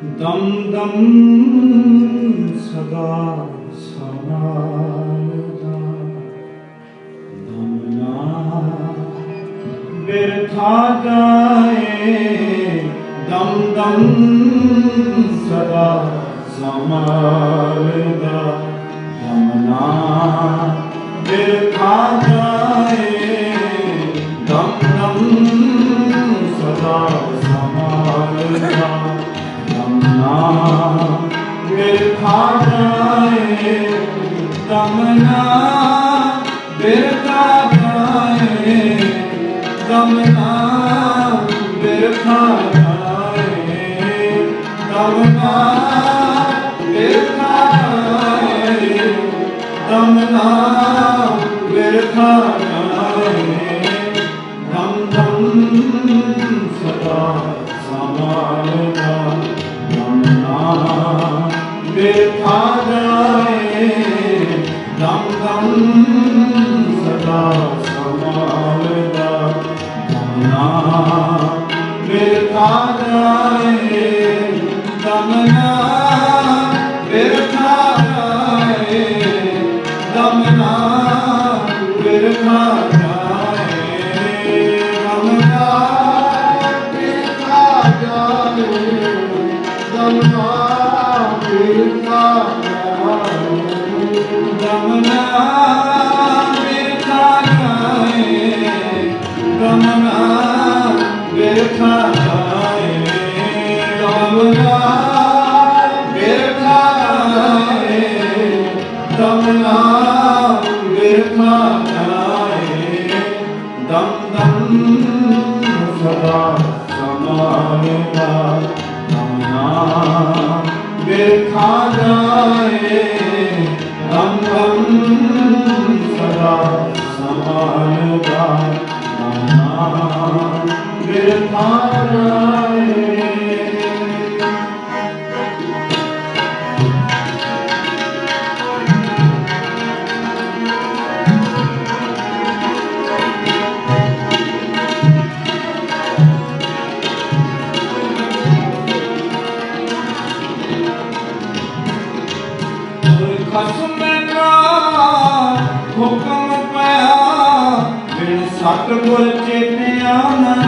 ਦਮ ਦਮ ਸਦਾ ਸਮਾਇਦਾ ਦਮ ਨਾ ਬਿਰਥਾ ਜਾਏ ਦਮ ਦਮ ਸਦਾ ਸਮਾਇਦਾ ਦਮ ਨਾ ਖਾਣਾਏ ਤਮਨਾ ਬਿਰਤਾ ਦਮ ਦਮ Oh, no. ਸਤਿਗੁਰ ਚੇਤਿਆ ਨਾ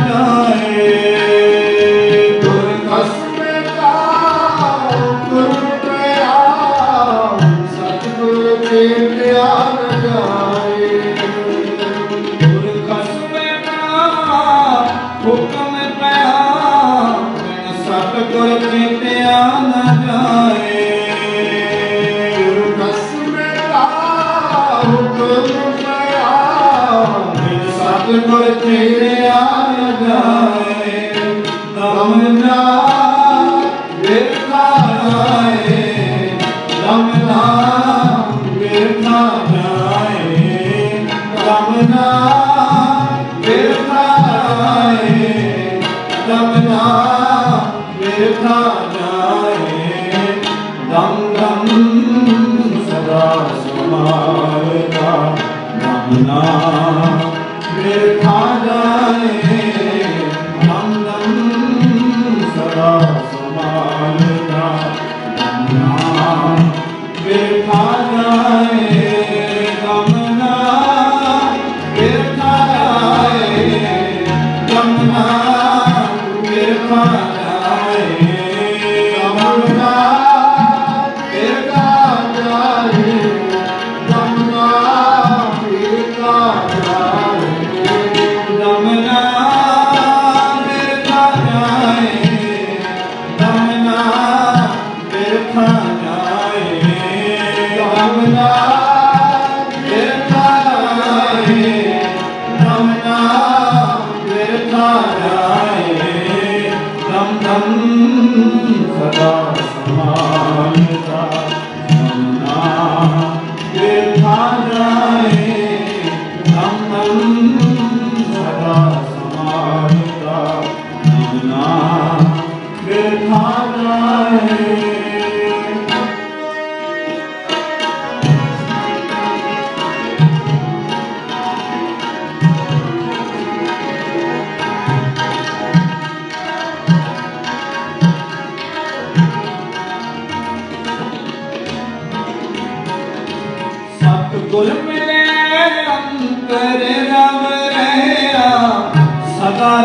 Sita.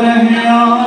रहे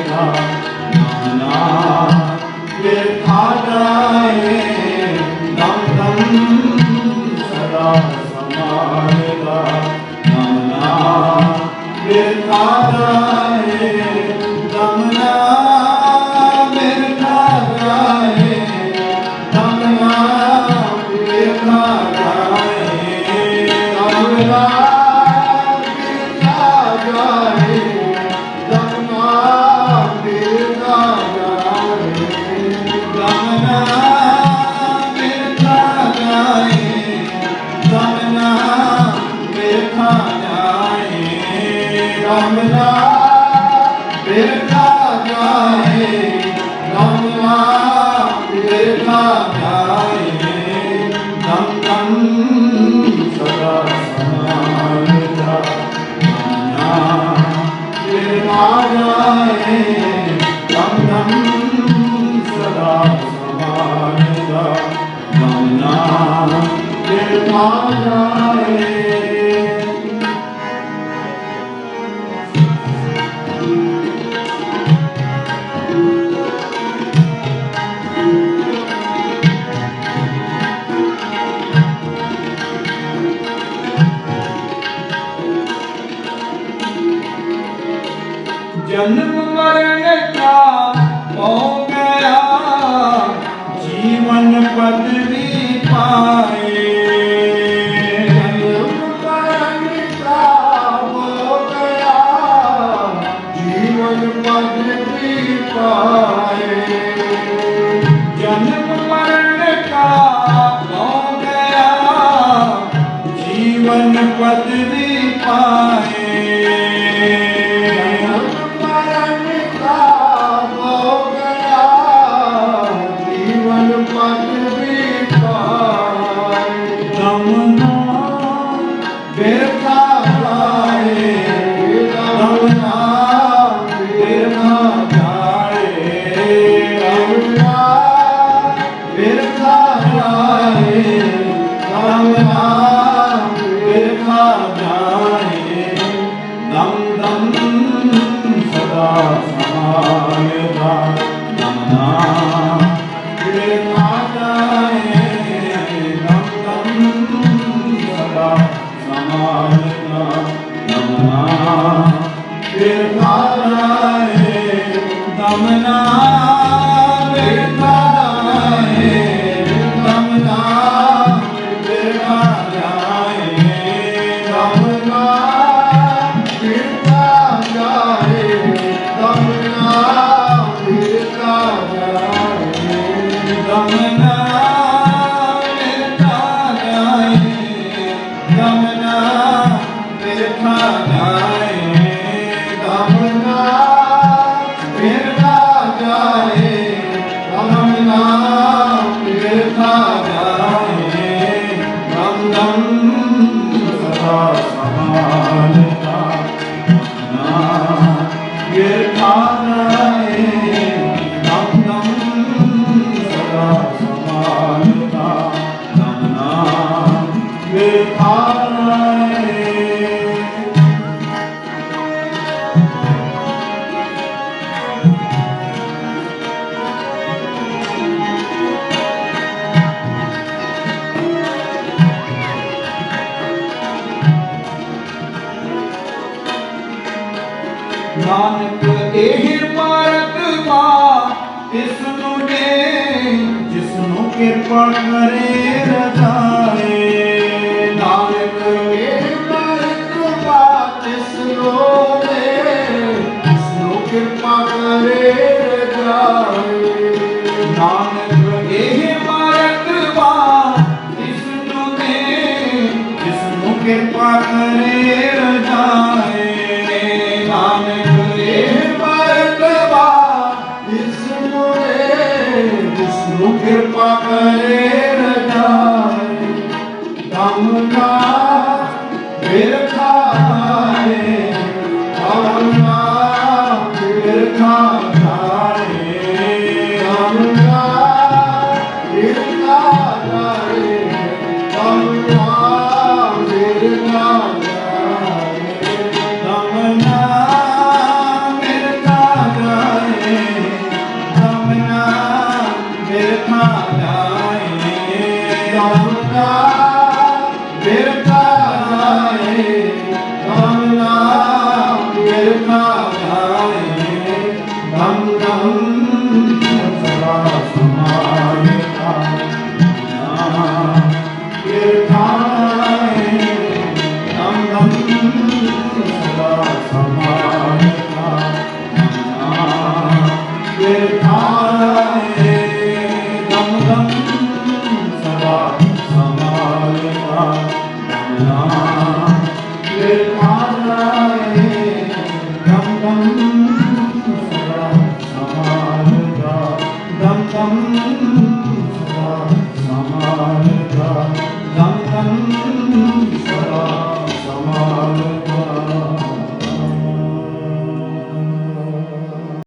ਰਾਮ ਰਾਮ ਸਦਾ ਸਮਾਇਦਾ ਨਾਮ ਜਨਮ ਮਰਨ ਕਾ ਮੋਹ ਜੀਵਨ ਪਦਵੀ ਪਾ ਇਹ ਮਾਰਗ ਪਾ ਇਸ ਕਿਰਪਾ ਕਰੇ ਰਦਾ कृपा करे